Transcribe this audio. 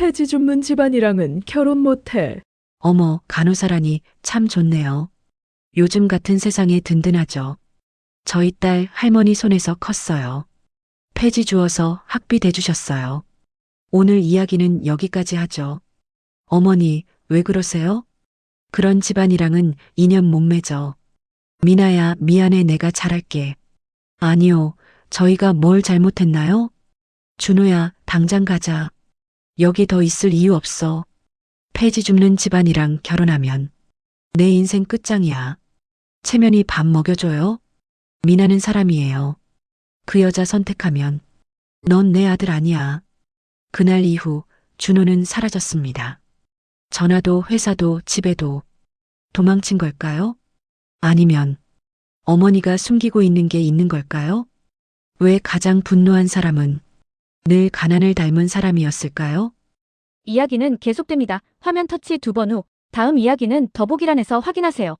폐지 줍는 집안이랑은 결혼 못해. 어머, 간호사라니 참 좋네요. 요즘 같은 세상에 든든하죠. 저희 딸 할머니 손에서 컸어요. 폐지 주어서 학비 대주셨어요. 오늘 이야기는 여기까지 하죠. 어머니, 왜 그러세요? 그런 집안이랑은 인연 못 맺어. 미나야, 미안해, 내가 잘할게. 아니요, 저희가 뭘 잘못했나요? 준호야, 당장 가자. 여기 더 있을 이유 없어. 폐지 줍는 집안이랑 결혼하면 내 인생 끝장이야. 체면이 밥 먹여줘요? 미나는 사람이에요. 그 여자 선택하면 넌 내 아들 아니야. 그날 이후 준호는 사라졌습니다. 전화도 회사도 집에도 도망친 걸까요? 아니면 어머니가 숨기고 있는 게 있는 걸까요? 왜 가장 분노한 사람은 늘 가난을 닮은 사람이었을까요? 이야기는 계속됩니다. 화면 터치 두 번 후 다음 이야기는 더보기란에서 확인하세요.